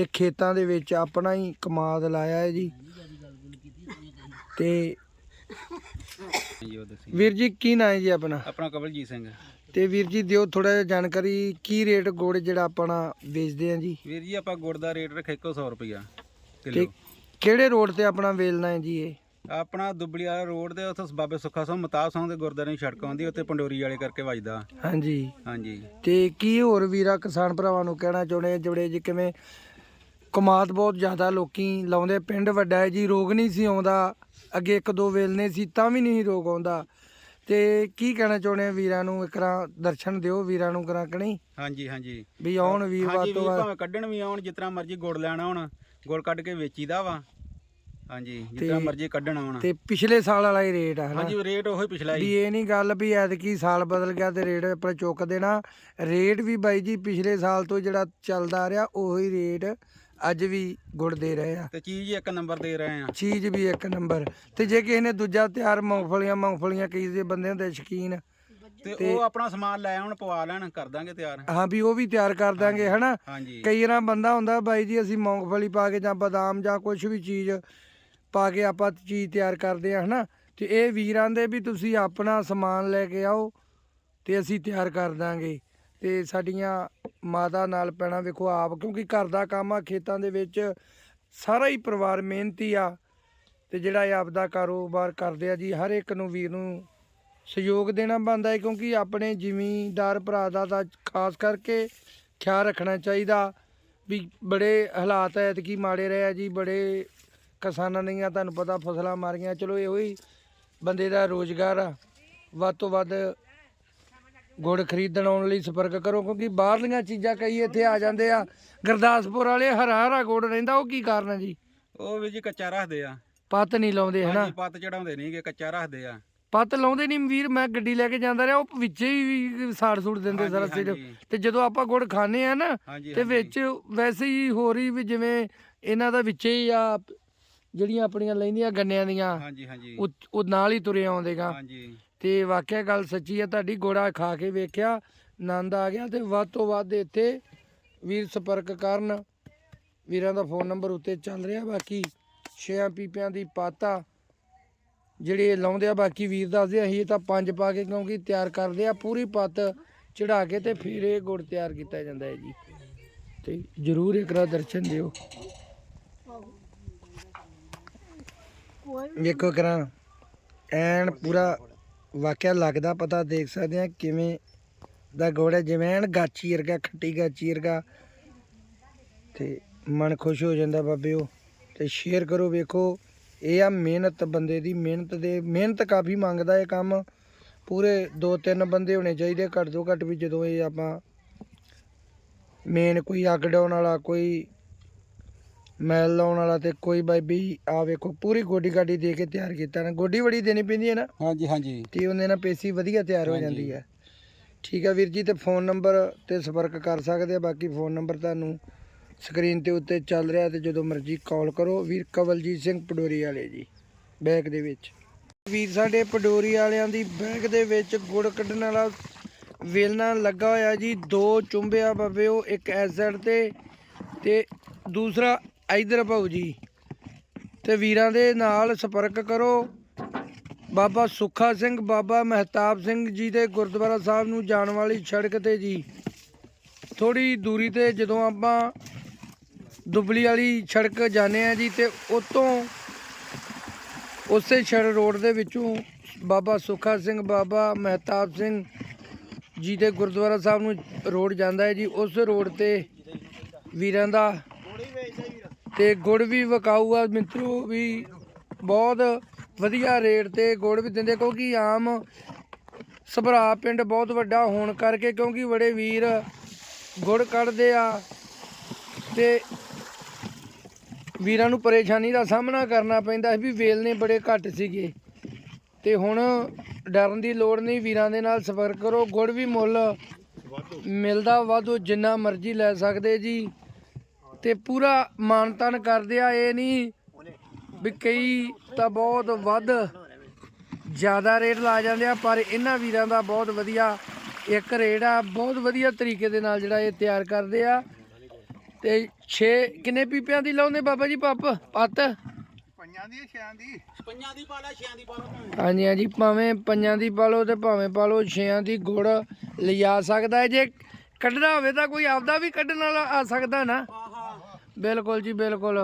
ਤੇ ਖੇਤਾਂ ਦੇ ਵਿੱਚ ਆਪਣਾ ਹੀ ਕਮਾਦ ਲਾਇਆ ਹੈ ਜੀ। ਤੇ ਵੀਰ ਜੀ ਕੀ ਨਾਂ ਹੈ ਜੀ ਆਪਣਾ? ਆਪਣਾ ਕਵਲਜੀਤ ਸਿੰਘ। ਤੇ ਵੀਰ ਜੀ ਦਿਓ ਥੋੜਾ ਜਿਹਾ ਜਾਣਕਾਰੀ ਕੀ ਰੇਟ ਗੁੜ ਜਿਹੜਾ ਆਪਣਾ ਵੇਚਦੇ ਆ ਜੀ? ਵੀਰ ਜੀ ਆਪਾਂ ਗੁੜ ਦਾ ਰੇਟ ਰੱਖਿਆ 100 ਰੁਪਿਆ ਤੇ ਕਿਲੋ। ਕਿਹੜੇ ਰੋਡ ਤੇ ਆਪਣਾ ਵੇਲਣਾ ਹੈ ਜੀ ਇਹ? ਆਪਣਾ ਦੁੱਬਲੀ ਵਾਲਾ ਰੋਡ ਦੇ ਉੱਥੇ ਬਾਬੇ ਸੁੱਖਾ ਸਿੰਘ ਮਤਾਬ ਸਿੰਘ ਦੇ ਗੁਰਦਾਰੇ ਨੂੰ ਸੜਕ ਆਉਂਦੀ ਉੱਥੇ ਪੰਡੋਰੀ ਵਾਲੇ ਕਰਕੇ ਵੱਜਦਾ। ਹਾਂਜੀ। ਹਾਂਜੀ। ਤੇ ਕੀ ਹੋਰ ਵੀਰਾ ਕਿਸਾਨ ਭਰਾਵਾਂ ਨੂੰ ਕਹਿਣਾ ਚਾਹੁੰਦੇ ਜਿਹੜੇ ਜੀ ਕਿਵੇਂ ਕਮਾਦ ਬਹੁਤ ਜ਼ਿਆਦਾ ਲੋਕੀ ਲਾਉਂਦੇ ਪਿੰਡ ਵੱਡਾ ਹੈ ਜੀ ਰੋਗ ਨਹੀਂ ਸੀ ਆਉਂਦਾ। ਅੱਗੇ ਇੱਕ ਦੋ ਵੇਲਨੇ ਸੀ ਤਾਂ ਵੀ ਨਹੀਂ ਰੋਗ ਆਉਂਦਾ। ਤੇ ਕੀ ਕਹਿਣਾ ਚਾਹੁੰਦੇ ਆ ਵੀਰਾਂ ਨੂੰ? ਇਕਰਾ ਦਰਸ਼ਨ ਦਿਓ ਵੀਰਾਂ ਨੂੰ ਕਰਾਂ ਕਿ ਨਹੀਂ? ਹਾਂਜੀ ਹਾਂਜੀ। ਵੀ ਆਉਣ ਵੀਰ ਹਾਂਜੀ ਵੱਧ ਵੀਰ ਤੋਂ ਵੱਧ। ਭਾਵੇਂ ਕੱਢਣ ਵੀ ਆਉਣ ਜਿਸ ਤਰ੍ਹਾਂ ਮਰਜ਼ੀ ਗੁੜ ਲੈਣਾ ਆਉਣ ਗੁੜ ਕੱਢ ਕੇ ਵੇਚੀਦਾ ਵਾ। ਹਾਂਜੀ ਜਿਸ ਤਰ੍ਹਾਂ ਤੇ- ਮਰਜ਼ੀ ਕੱਢਣ ਆਉਣ। ਤੇ ਪਿਛਲੇ ਸਾਲ ਵਾਲਾ ਹੀ ਰੇਟ ਆ ਹਨਾ? ਹਾਂਜੀ ਰੇਟ ਉਹੀ ਪਿਛਲਾ ਵੀ ਹੀ ਇਹ ਨਹੀਂ ਗੱਲ ਵੀ ਐਤਕੀ ਸਾਲ ਬਦਲ ਗਿਆ ਤੇ ਰੇਟ ਆਪਣਾ ਚੁੱਕ ਦੇਣਾ। ਰੇਟ ਵੀ ਬਾਈ ਜੀ ਪਿਛਲੇ ਸਾਲ ਤੋਂ ਜਿਹੜਾ ਚੱਲਦਾ ਆ ਰਿਹਾ ਉਹੀ ਰੇਟ ਅੱਜ ਵੀ ਗੁੜ ਦੇ ਰਹੇ ਆ। ਤੇ ਚੀਜ਼ ਇੱਕ ਨੰਬਰ ਦੇ ਰਹੇ ਆ। ਚੀਜ਼ ਵੀ ਇੱਕ ਨੰਬਰ। ਤੇ ਜੇ ਕਿਸੇ ਨੇ ਦੂਜਾ ਤਿਆਰ ਮੂੰਗਫਲੀਆਂ ਮੂੰਗਫਲੀਆਂ ਕਈ ਦੇ ਬੰਦੇ ਹੁੰਦੇ ਸ਼ਕੀਨ। ਤੇ ਉਹ ਆਪਣਾ ਸਮਾਨ ਲੈ ਆਉਣ ਪਵਾ ਲੈਣ ਕਰ ਦਾਂਗੇ ਤਿਆਰ। ਹਾਂ ਵੀ ਉਹ ਵੀ ਤਿਆਰ ਕਰ ਦਾਂਗੇ ਹਨਾ? ਹਾਂਜੀ। ਕਈ ਵਾਰ ਬੰਦਾ ਹੁੰਦਾ ਬਾਈ ਜੀ ਅਸੀਂ ਮੂੰਗਫਲੀ ਪਾ ਕੇ ਜਾਂ ਬਦਾਮ ਜਾਂ ਕੁਝ ਵੀ ਚੀਜ਼ ਪਾ ਕੇ ਆਪਾਂ ਚੀਜ਼ ਤਿਆਰ ਕਰਦੇ ਆ ਹਨਾ? ਤੇ ਇਹ ਵੀਰਾਂ ਦੇ ਵੀ ਤੁਸੀਂ ਆਪਣਾ ਸਮਾਨ ਲੈ ਕੇ ਆਓ ਤੇ ਅਸੀਂ ਤਿਆਰ ਕਰ ਦਾਂਗੇ। ਤੇ ਸਾਡੀਆਂ ਮਾਤਾ ਨਾਲ ਪੈਣਾ ਵੇਖੋ ਆਪ, ਕਿਉਂਕਿ ਘਰ ਦਾ ਕੰਮ ਆ, ਖੇਤਾਂ ਦੇ ਵਿੱਚ ਸਾਰਾ ਹੀ ਪਰਿਵਾਰ ਮਿਹਨਤੀ ਆ, ਤੇ ਜਿਹੜਾ ਇਹ ਆਪਦਾ ਕਾਰੋਬਾਰ ਕਰਦੇ ਆ ਜੀ, ਹਰ ਇੱਕ ਨੂੰ ਵੀਰ ਨੂੰ ਸਹਿਯੋਗ ਦੇਣਾ ਬਣਦਾ ਹੈ, ਕਿਉਂਕਿ ਆਪਣੇ ਜ਼ਿਮੀਂਦਾਰ ਭਰਾ ਦਾ ਤਾਂ ਖਾਸ ਕਰਕੇ ਖਿਆਲ ਰੱਖਣਾ ਚਾਹੀਦਾ ਵੀ ਬੜੇ ਹਾਲਾਤ ਐਤਕੀ ਮਾੜੇ ਰਹੇ ਆ ਜੀ, ਬੜੇ ਕਿਸਾਨਾਂ ਦੀਆਂ ਤੁਹਾਨੂੰ ਪਤਾ ਫਸਲਾਂ ਮਾਰੀਆਂ, ਚਲੋ ਇਹੋ ਹੀ ਬੰਦੇ ਦਾ ਰੋਜ਼ਗਾਰ ਆ, ਵੱਧ ਤੋਂ ਵੱਧ ਗੁੜ ਖਰੀਦਣ ਆਉਣ ਲਈ ਸੰਪਰਕ ਕਰੋ ਕਿਉਂਕਿ ਬਾਹਰਲੀਆਂ ਚੀਜ਼ਾਂ ਕਈ ਇੱਥੇ ਆ ਜਾਂਦੇ ਆ। ਗੁਰਦਾਸਪੁਰ ਵਾਲੇ ਹਰਾ ਹਰਾ ਗੁੜ ਰਹਿੰਦਾ ਉਹ ਕੀ ਕਾਰਨ ਹੈ ਜੀ? ਉਹ ਵੀ ਜੀ ਕੱਚਾ ਰੱਖਦੇ ਆ। ਪੱਤ ਨਹੀਂ ਲਾਉਂਦੇ ਹਨਾ? ਹਾਂਜੀ ਪੱਤ ਚੜਾਉਂਦੇ ਨਹੀਂਗੇ ਕੱਚਾ ਰੱਖਦੇ ਆ। ਪੱਤ ਲਾਉਂਦੇ ਨਹੀਂ ਵੀਰ ਮੈਂ ਗੱਡੀ ਲੈ ਕੇ ਜਾਂਦਾ ਰਿਹਾ ਉਹ ਵਿੱਚੇ ਹੀ ਸਾੜ ਸੂੜ ਦਿੰਦੇ ਹਾਂਜੀ, ਸਾਰਾ ਸਿਰ। ਹਾਂਜੀ। ਤੇ ਜਦੋਂ ਆਪਾਂ ਗੁੜ ਖਾਣੇ ਆ ਨਾ ਹਾਂਜੀ ਤੇ। ਵਿੱਚ ਵੈਸੇ ਹੀ ਹੋ ਰਹੀ ਵੀ ਜਿਵੇਂ ਇਹਨਾਂ ਦਾ ਵਿੱਚੇ ਹੀ ਆ ਜਿਹੜੀਆਂ ਆਪਣੀਆਂ ਲੈਂਦੀਆਂ ਗੰਨਿਆਂ ਦੀਆਂ ਹਾਂਜੀ ਹਾਂਜੀ। ਉਹ ਉਹ ਨਾਲ ਹੀ ਤੁਰੇ ਆਉਂਦੇਗਾ ਹਾਂਜੀ। ਤੇ ਵਾਕਿਆ ਗੱਲ ਸੱਚੀ ਆ ਤੁਹਾਡੀ ਗੋੜਾ ਖਾ ਕੇ ਵੇਖਿਆ ਆਨੰਦ ਆ ਗਿਆ ਤੇ ਵੱਧ ਤੋਂ ਵੱਧ ਇੱਥੇ ਵੀਰ ਸੰਪਰਕ ਕਰਨ। ਵੀਰਾਂ ਦਾ ਫੋਨ ਨੰਬਰ ਉੱਤੇ ਚੱਲ ਰਿਹਾ ਬਾਕੀ ਛੇਆਂ ਪੀਪਿਆਂ ਦੀ ਪਾਤਾ ਜਿਹੜੇ ਲਾਉਂਦੇ ਆ ਬਾਕੀ ਵੀਰ ਦੱਸਦੇ ਅਸੀਂ ਤਾਂ ਪੰਜ ਪਾ ਕੇ ਕਿਉਂਕਿ ਤਿਆਰ ਕਰਦੇ ਆ ਪੂਰੀ ਪੱਤ ਚੜਾ ਕੇ ਤੇ ਫਿਰ ਇਹ ਗੁੜ ਤਿਆਰ ਕੀਤਾ ਜਾਂਦਾ ਹੈ ਜੀ। ਤੇ ਜਰੂਰ ਇੱਕ ਵਾਰ ਦਰਸ਼ਨ ਦਿਓ। ਵੇਖੋ ਕਰਾਂ ਐਨ ਪੂਰਾ ਵਾਕਿਆ ਲੱਗਦਾ, ਪਤਾ ਦੇਖ ਸਕਦੇ ਆ ਕਿਵੇਂ ਦਾ ਗੁੜ ਹੈ, ਜਿਵੇਂ ਐਨ ਗਾਚੀ ਵਰਗਾ, ਖੱਟੀ ਗਾਚੀ ਵਰਗਾ। ਤੇ ਮਨ ਖੁਸ਼ ਹੋ ਜਾਂਦਾ ਬਾਬੇ ਉਹ ਤੇ ਸ਼ੇਅਰ ਕਰੋ, ਵੇਖੋ, ਇਹ ਆ ਮਿਹਨਤ, ਬੰਦੇ ਦੀ ਮਿਹਨਤ ਦੇ, ਮਿਹਨਤ ਕਾਫੀ ਮੰਗਦਾ ਇਹ ਕੰਮ। ਪੂਰੇ ਦੋ ਤਿੰਨ ਬੰਦੇ ਹੋਣੇ ਚਾਹੀਦੇ, ਘੱਟ ਤੋਂ ਘੱਟ ਵੀ ਜਦੋਂ ਇਹ ਆਪਾਂ ਮੇਨ ਕੋਈ ਅੱਗ ਡਾਉਣ ਵਾਲਾ, ਕੋਈ ਮੈਲ ਲਾਉਣ ਵਾਲਾ ਤੇ ਕੋਈ ਬਾਈ ਵੀ ਆ ਵੇਖੋ ਪੂਰੀ ਗੋਡੀ ਗਾਡੀ ਦੇ ਕੇ ਤਿਆਰ ਕੀਤਾ ਨਾ। ਗੋਡੀ ਬੜੀ ਦੇਣੀ ਪੈਂਦੀ ਹੈ ਨਾ? ਹਾਂਜੀ ਹਾਂਜੀ। ਤੇ ਉਹਨੇ ਨਾਲ ਪੇਸੀ ਵਧੀਆ ਤਿਆਰ ਹੋ। ਜਾਂਦੀ ਹੈ। ਠੀਕ ਹੈ ਵੀਰ ਜੀ ਤੇ ਫੋਨ ਨੰਬਰ ਤੇ ਸੰਪਰਕ ਕਰ ਸਕਦੇ ਆ ਬਾਕੀ ਫੋਨ ਨੰਬਰ ਤੁਹਾਨੂੰ ਸਕਰੀਨ ਤੇ ਉੱਤੇ ਚੱਲ ਰਿਹਾ ਤੇ ਜਦੋਂ ਮਰਜ਼ੀ ਕਾਲ ਕਰੋ। ਵੀਰ ਕਵਲਜੀਤ ਸਿੰਘ ਪਡੋਰੀ ਵਾਲੇ ਜੀ ਬੈਗ ਦੇ ਵਿੱਚ। ਵੀਰ ਸਾਡੇ ਪਡੋਰੀ ਵਾਲਿਆਂ ਦੀ ਬੈਗ ਦੇ ਵਿੱਚ ਗੁੜ ਕੱਢਣ ਵਾਲਾ ਵੇਲਣਾ ਲੱਗਾ ਹੋਇਆ ਜੀ। ਦੋ ਚੁੰਬਿਆ ਬਾਬੇ ਉਹ ਇੱਕ ਐਸ ਸਾਈਡ ਤੇ ਤੇ ਦੂਸਰਾ ਇਧਰ ਭਾਊ ਜੀ, ਤੇ ਵੀਰਾਂ ਦੇ ਨਾਲ ਸੰਪਰਕ ਕਰੋ। ਬਾਬਾ ਸੁੱਖਾ ਸਿੰਘ, ਬਾਬਾ ਮਹਿਤਾਬ ਸਿੰਘ ਜੀ ਦੇ ਗੁਰਦੁਆਰਾ ਸਾਹਿਬ ਨੂੰ ਜਾਣ ਵਾਲੀ ਸੜਕ ਤੇ ਜੀ। ਥੋੜੀ ਦੂਰੀ ਤੇ ਜਦੋਂ ਆਪਾਂ ਦੁਬਲੀ ਵਾਲੀ ਸੜਕ ਜਾਂਦੇ ਆ ਜੀ, ਤੇ ਉਤੋਂ ਉਸੇ ਛੜ ਰੋਡ ਦੇ ਵਿੱਚੋਂ ਬਾਬਾ ਸੁੱਖਾ ਸਿੰਘ, ਬਾਬਾ ਮਹਿਤਾਬ ਸਿੰਘ ਜੀ ਦੇ ਗੁਰਦੁਆਰਾ ਸਾਹਿਬ ਨੂੰ ਰੋਡ ਜਾਂਦਾ ਹੈ ਜੀ। ਉਸ ਰੋਡ ਤੇ ਵੀਰਾਂ ਦਾ ਤੇ ਗੁੜ ਵੀ ਵਿਕਾਊ ਆ ਮਿੱਤਰੋ ਵੀ ਬਹੁਤ ਵਧੀਆ ਰੇਟ ਤੇ ਗੁੜ ਵੀ ਦਿੰਦੇ, ਕਿਉਂਕਿ ਆਮ ਸਭਰਾ ਪਿੰਡ ਬਹੁਤ ਵੱਡਾ ਹੋਣ ਕਰਕੇ, ਕਿਉਂਕਿ ਬੜੇ ਵੀਰ ਗੁੜ ਕੱਢਦੇ ਆ ਤੇ ਵੀਰਾਂ ਨੂੰ ਪਰੇਸ਼ਾਨੀ ਦਾ ਸਾਹਮਣਾ ਕਰਨਾ ਪੈਂਦਾ ਸੀ ਵੀ ਵੇਲਨੇ ਬੜੇ ਘੱਟ ਸੀਗੇ। ਤੇ ਹੁਣ ਡਰਨ ਦੀ ਲੋੜ ਨਹੀਂ, ਵੀਰਾਂ ਦੇ ਨਾਲ ਸੰਪਰਕ ਕਰੋ, ਗੁੜ ਵੀ ਮੁੱਲ ਮਿਲਦਾ, ਵਾਧੂ ਜਿੰਨਾ ਮਰਜ਼ੀ ਲੈ ਸਕਦੇ ਜੀ। ਤੇ ਪੂਰਾ ਮਾਨਤਨ ਕਰਦੇ ਆ ਇਹ ਨਹੀਂ ਵੀ ਕਈ ਤਾਂ ਬਹੁਤ ਵੱਧ ਜ਼ਿਆਦਾ ਰੇਟ ਲਾ ਜਾਂਦੇ ਆ ਪਰ ਇਹਨਾਂ ਵੀਰਾਂ ਦਾ ਬਹੁਤ ਵਧੀਆ ਇੱਕ ਰੇਟ ਆ ਬਹੁਤ ਵਧੀਆ ਤਰੀਕੇ ਦੇ ਨਾਲ ਜਿਹੜਾ ਇਹ ਤਿਆਰ ਕਰਦੇ ਆ। ਤੇ 6 ਕਿੰਨੇ ਪੀਪਿਆਂ ਦੀ ਲਾਉਂਦੇ ਬਾਬਾ ਜੀ ਪੱਪ? ਪੱਤ? ਪੰਜਾਂ ਦੀ ਛਿਆਂ ਦੀ? ਪੰਜਾਂ ਦੀ ਪਾ ਲੈ ਛਿਆਂ ਦੀ ਪਾ ਲੈ ਹਾਂਜੀ ਹਾਂਜੀ ਭਾਵੇਂ ਪੰਜਾਂ ਦੀ ਪਾ ਲਓ ਤੇ ਭਾਵੇਂ ਪਾ ਲਓ ਛਿਆਂ ਦੀ ਗੁੜ ਲਿਜਾ ਸਕਦਾ ਜੇ ਕੱਢਣਾ ਹੋਵੇ ਤਾਂ ਕੋਈ ਆਪਦਾ ਵੀ ਕੱਢਣ ਵਾਲਾ ਆ ਸਕਦਾ ਨਾ। ਬਿਲਕੁਲ ਜੀ ਬਿਲਕੁਲ।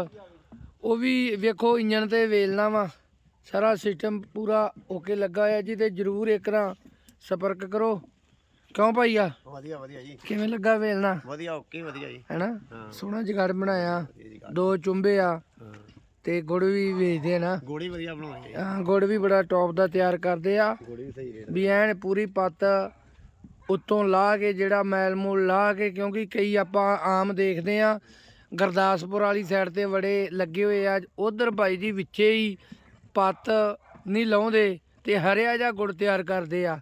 ਉਹ ਵੀ ਵੇਖੋ ਇੰਜਨ ਤੇ ਵੇਲਣਾ ਵਾ। ਸਾਰਾ ਸਿਸਟਮ ਪੂਰਾ ਓਕੇ ਲੱਗਾ ਹੋਇਆ ਜੀ ਤੇ ਜਰੂਰ ਇੱਕ ਨਾ ਸੰਪਰਕ ਕਰੋ। ਕਿਉਂ ਭਾਈਆ? ਵਧੀਆ ਵਧੀਆ ਜੀ। ਕਿਵੇਂ ਲੱਗਾ ਵੇਲਣਾ? ਵਧੀਆ ਓਕੇ ਵਧੀਆ ਜੀ। ਹੈਨਾ। ਸੋਹਣਾ ਜਗਾੜ ਬਣਾਇਆ। ਦੋ ਚੁੰਬੇ ਆ ਤੇ ਗੁੜ ਵੀ ਵੇਚਦੇ ਆ ਨਾ। ਗੋੜੀ ਵਧੀਆ ਬਣਾਉਣੀ ਹੈ ਹਾਂ, ਗੁੜ ਵੀ ਬੜਾ ਟੌਪ ਦਾ ਤਿਆਰ ਕਰਦੇ ਆ। ਗੋੜੀ ਵੀ ਸਹੀ ਰੇਟ ਵੀ ਐਨ ਪੂਰੀ ਪੱਤ ਉੱਤੋਂ ਲਾ ਕੇ ਜਿਹੜਾ ਮੈਲ ਮੂਲ ਲਾ ਕੇ ਕਿਉਂਕਿ ਕਈ ਆਪਾਂ ਆਮ ਦੇਖਦੇ ਆ ਗੁਰਦਾਸਪੁਰ ਵਾਲੀ ਸਾਈਡ ਤੇ ਬੜੇ ਲੱਗੇ ਹੋਏ ਆ। ਉਧਰ ਬਾਈ ਜੀ ਵਿੱਚੇ ਹੀ ਪੱਤ ਨਹੀਂ ਲਾਉਂਦੇ ਤੇ ਹਰਿਆ ਜਾਂ ਗੁੜ ਤਿਆਰ ਕਰਦੇ ਆ।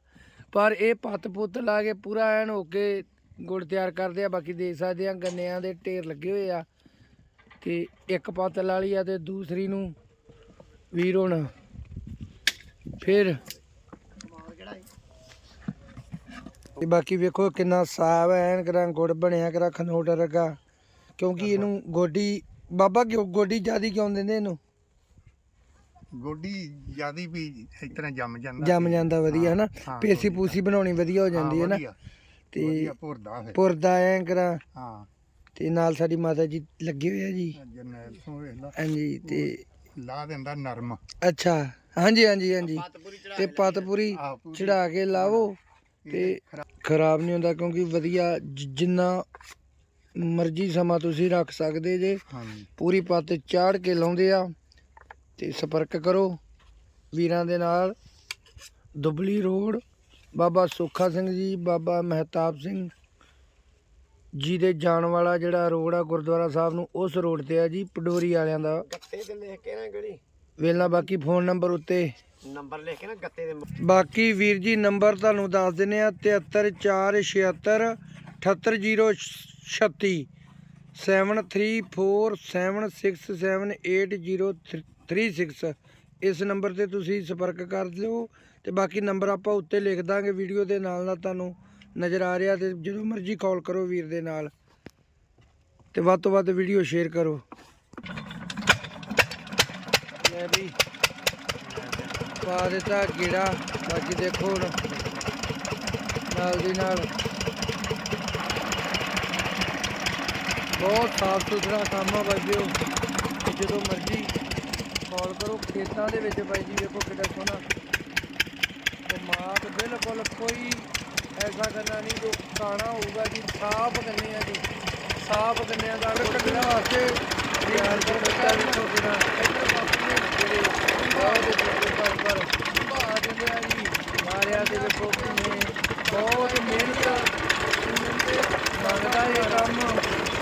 ਪਰ ਇਹ ਪੱਤ ਪੁੱਤ ਲਾ ਕੇ ਪੂਰਾ ਐਨ ਹੋ ਕੇ ਗੁੜ ਤਿਆਰ ਕਰਦੇ ਆ। ਬਾਕੀ ਦੇਖ ਸਕਦੇ ਆ, ਗੰਨਿਆਂ ਦੇ ਢੇਰ ਲੱਗੇ ਹੋਏ ਆ। ਤੇ ਇੱਕ ਪੱਤ ਲਾ ਲਈ ਆ ਤੇ ਦੂਸਰੀ ਨੂੰ ਵੀਰ ਹੁਣ ਫਿਰ ਬਾਕੀ ਵੇਖੋ ਕਿੰਨਾ ਸਾਫ਼ ਐਨ ਕਰਾਂ ਗੁੜ ਬਣਿਆ ਕਰਾਂ ਖਨੋਟ ਰਗਾ ਕਿਉਂਕਿ ਇਹਨੂੰ ਗੋਡੀ ਬਾਬਾ ਕਿਉਂ ਗੋਡੀ ਜਿਆਦੀ ਕਿਉਂ ਦਿੰਦੇ ਇਹਨੂੰ? ਗੋਡੀ ਜਿਆਦੀ ਵੀ ਇਸ ਤਰ੍ਹਾਂ ਜੰਮ ਜਾਂਦਾ ਜੰਮ ਜਾਂਦਾ ਵਧੀਆ ਹਨਾ? ਹਾਂ, ਪੇਸੀ ਪੂਸੀ ਬਣਾਉਣੀ ਵਧੀਆ ਹੋ ਜਾਂਦੀ ਹੈ ਨਾ? ਵਧੀਆ, ਤੇ ਵਧੀਆ ਭੁਰਦਾ ਫਿਰ। ਪੁਰਦਾ ਐ ਕਰਾਂ। ਹਾਂ। ਤੇ ਨਾਲ ਸਾਡੀ ਮਾਤਾ ਜੀ ਲੱਗੇ ਹੋਏ ਆ ਜੀ। ਜਰਨੈਲ ਤੋਂ ਵੇਖ ਲਾ। ਹਾਂਜੀ ਤੇ ਲਾ ਦਿੰਦਾ ਨਰਮ। ਅੱਛਾ। ਹਾਂਜੀ ਹਾਂਜੀ ਹਾਂਜੀ। ਤੇ ਪੱਤ ਪੂਰੀ ਆ ਪੂਰੀ। ਚੜਾ ਕੇ ਲਾਵੋ ਤੇ ਖਰਾਬ ਨਹੀਂ ਹੁੰਦਾ ਕਿਉਂਕਿ ਵਧੀਆ ਜ- ਜਿੰਨਾ ਮਰਜ਼ੀ ਸਮਾਂ ਤੁਸੀਂ ਰੱਖ ਸਕਦੇ ਜੇ। ਹਾਂਜੀ। ਪੂਰੀ ਪੱਤ ਚਾੜ ਕੇ ਲਾਉਂਦੇ ਆ ਤੇ ਸੰਪਰਕ ਕਰੋ। ਵੀਰਾਂ ਦੇ ਨਾਲ ਦੁਬਲੀ ਰੋਡ ਬਾਬਾ ਸੁੱਖਾ ਸਿੰਘ ਜੀ ਬਾਬਾ ਮਹਿਤਾਬ ਸਿੰਘ ਜੀ ਦੇ ਜਾਣ ਵਾਲਾ ਜਿਹੜਾ ਰੋਡ ਆ ਗੁਰਦੁਆਰਾ ਸਾਹਿਬ ਨੂੰ ਉਸ ਰੋਡ ਤੇ ਆ ਜੀ ਪਡੋਰੀ ਵਾਲਿਆਂ ਦਾ। ਗੱਤੇ ਤੇ ਲਿਖ ਕੇ ਨਾ ਗੜੀ ਵੇਲਣਾ ਬਾਕੀ ਫੋਨ ਨੰਬਰ ਉੱਤੇ। ਨੰਬਰ ਲਿਖ ਕੇ ਨਾ ਗੱਤੇ ਦੇ ਬਾਕੀ ਵੀਰ ਜੀ ਨੰਬਰ ਤੁਹਾਨੂੰ ਦੱਸ ਦਿੰਨੇ ਆ 73476 78036 7347678036 ਇਸ ਨੰਬਰ ਤੇ ਤੁਸੀਂ ਸੰਪਰਕ ਕਰ ਲਿਓ ਤੇ ਬਾਕੀ ਨੰਬਰ ਆਪਾਂ ਉੱਤੇ ਲਿਖ ਦਾਂਗੇ ਵੀਡੀਓ ਦੇ ਨਾਲ ਨਾਲ ਤੁਹਾਨੂੰ ਨਜ਼ਰ ਆ ਰਿਹਾ ਤੇ ਜਦੋਂ ਮਰਜ਼ੀ ਕਾਲ ਕਰੋ ਵੀਰ ਦੇ ਨਾਲ। ਤੇ ਵੱਧ ਤੋਂ ਵੱਧ ਵੀਡੀਓ ਸ਼ੇਅਰ ਕਰੋ। ਲੈ ਵੀ। ਪਾ ਦਿੱਤਾ ਕੀੜਾ ਬਾਕੀ ਦੇਖੋ ਹੁਣ ਨਾਲ ਦੀ ਨਾਲ ਬਹੁਤ ਸਾਫ਼ ਸੁਥਰਾ ਕੰਮ ਆ ਬਾਜਿਓ ਤੇ ਜਦੋਂ ਮਰਜ਼ੀ ਕਾਲ ਕਰੋ ਖੇਤਾਂ ਦੇ ਵਿੱਚ ਬਾਈ ਜੀ ਵੇਖੋ ਕਿੱਡਾ ਸੋਹਣਾ। ਕਮਾਦ ਬਿਲਕੁਲ ਕੋਈ ਐਸਾ ਕਰਨਾ ਨਹੀਂ ਜੋ ਕਾਣਾ ਹੋਊਗਾ ਜੀ ਸਾਫ਼ ਗੰਨੇ ਆ ਜੀ। ਸਾਫ਼ ਗੰਨਿਆਂ ਦਾ ਕੱਢਣ ਵਾਸਤੇ ਤਿਆਰ ਕੀਤਾ ਵੇਖੋ ਕਿਹੜਾ ਜਿਹੜੇ ਬਹੁਤ ਪਰ ਪਰ ਭਾਅ ਦਿੰਦੇ ਆ ਜੀ। ਮਾਰਿਆ ਦੇ ਵੇਖੋ ਕਿੰਨੇ ਬਹੁਤ ਮਿਹਨਤ ਮੰਗਦਾ ਇਹ ਕੰਮ।